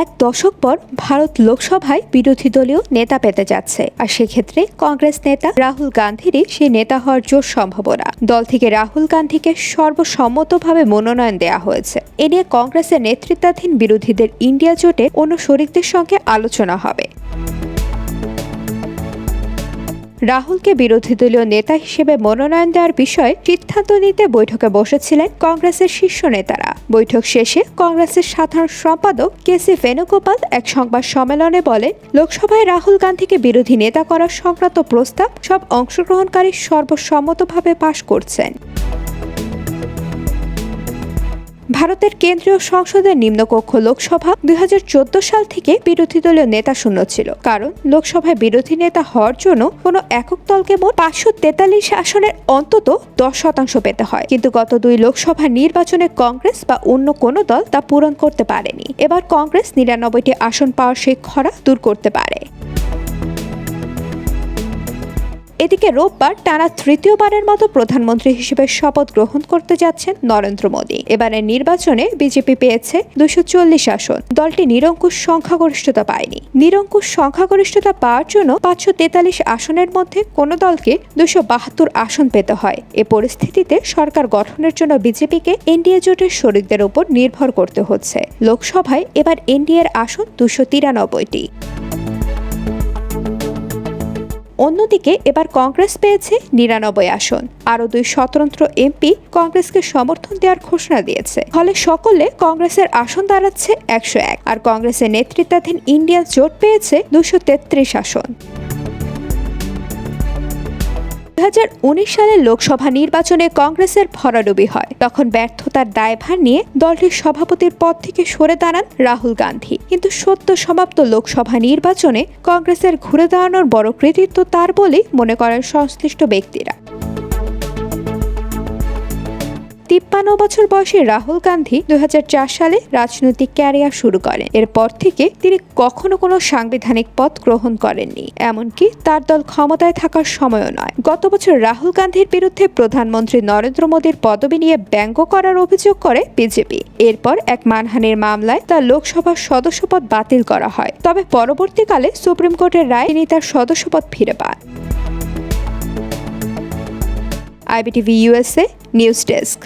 এক দশক পর ভারত লোকসভায় বিরোধী দলীয় নেতা পেতে যাচ্ছে। আর সেক্ষেত্রে কংগ্রেস নেতা রাহুল গান্ধীরই সেই নেতা হওয়ার জোর সম্ভাবনা। দল থেকে রাহুল গান্ধীকে সর্বসম্মতভাবে মনোনয়ন দেয়া হয়েছে। এ নিয়ে কংগ্রেসের নেতৃত্বাধীন বিরোধীদের ইন্ডিয়া জোটে অন্য শরিকদের সঙ্গে আলোচনা হবে। রাহুলকে বিরোধী দলীয় নেতা হিসেবে মনোনয়ন দেওয়ার বিষয়ে সিদ্ধান্ত নিতে বৈঠকে বসেছিলেন কংগ্রেসের শীর্ষ নেতারা। বৈঠক শেষে কংগ্রেসের সাধারণ সম্পাদক কে সি ভেনুগোপাল এক সংবাদ সম্মেলনে বলেন, লোকসভায় রাহুল গান্ধীকে বিরোধী নেতা করার সংক্রান্ত প্রস্তাব সব অংশগ্রহণকারী সর্বসম্মতভাবে পাশ করছেন। ভারতের কেন্দ্রীয় সংসদের নিম্নকক্ষ লোকসভা দুই হাজার চোদ্দ সাল থেকে বিরোধী দলীয় নেতা শূন্য ছিল। কারণ লোকসভায় বিরোধী নেতা হওয়ার জন্য কোনো একক দলকে মোট পাঁচশো তেতাল্লিশ আসনের অন্তত দশ শতাংশ পেতে হয়। কিন্তু গত দুই লোকসভা নির্বাচনে কংগ্রেস বা অন্য কোনো দল তা পূরণ করতে পারেনি। এবার কংগ্রেস নিরানব্বইটি আসন পাওয়ার সেই খরা দূর করতে পারে। এদিকে রোববার টানা তৃতীয়বারের মতো প্রধানমন্ত্রী হিসেবে শপথ গ্রহণ করতে যাচ্ছেন নরেন্দ্র মোদী। এবারের নির্বাচনে বিজেপি পেয়েছে দুশো চল্লিশ আসন। দলটি নিরঙ্কুশ সংখ্যাগরিষ্ঠতা পায়নি। নিরঙ্কুশ সংখ্যাগরিষ্ঠতা পাওয়ার জন্য পাঁচশো তেতাল্লিশ আসনের মধ্যে কোনো দলকে দুশো বাহাত্তর আসন পেতে হয়। এ পরিস্থিতিতে সরকার গঠনের জন্য বিজেপিকে এনডিএ জোটের শরিকদের উপর নির্ভর করতে হচ্ছে। লোকসভায় এবার এনডিএর আসন দুশো তিরানব্বইটি। অন্যদিকে এবার কংগ্রেস পেয়েছে নিরানব্বই আসন। আরও দুই স্বতন্ত্র এমপি কংগ্রেসকে সমর্থন দেওয়ার ঘোষণা দিয়েছে। ফলে সকলে কংগ্রেসের আসন দাঁড়াচ্ছে একশো এক। আর কংগ্রেসের নেতৃত্বাধীন ইন্ডিয়ান জোট পেয়েছে দুশো তেত্রিশ আসন। সালের লোকসভা নির্বাচনে কংগ্রেসের ভরাডুবি হয়। তখন ব্যর্থতার দায়ভার নিয়ে দলটির সভাপতির পদ থেকে সরে দাঁড়ান রাহুল গান্ধী। কিন্তু সত্য সমাপ্ত লোকসভা নির্বাচনে কংগ্রেসের ঘুরে দাঁড়ানোর বড় কৃতিত্ব তার বলেই মনে করেন সংশ্লিষ্ট ব্যক্তিরা। তিপ্পান্ন বছর বয়সে রাহুল গান্ধী দু হাজার চার সালে রাজনৈতিক ক্যারিয়ার শুরু করেন। এরপর থেকে তিনি কখনো কোনো সাংবিধানিক পদ গ্রহণ করেননি। এমনকি তার দল ক্ষমতায় থাকার সময়ও নয়। গত বছর রাহুল গান্ধীর বিরুদ্ধে প্রধানমন্ত্রী নরেন্দ্র মোদীর পদবি নিয়ে ব্যঙ্গ করার অভিযোগ করে বিজেপি। এরপর এক মানহানির মামলায় তার লোকসভার সদস্যপদ বাতিল করা হয়। তবে পরবর্তীকালে সুপ্রিম কোর্টের রায় তিনি তার সদস্যপদ ফিরে পান। IBTV USA news desk.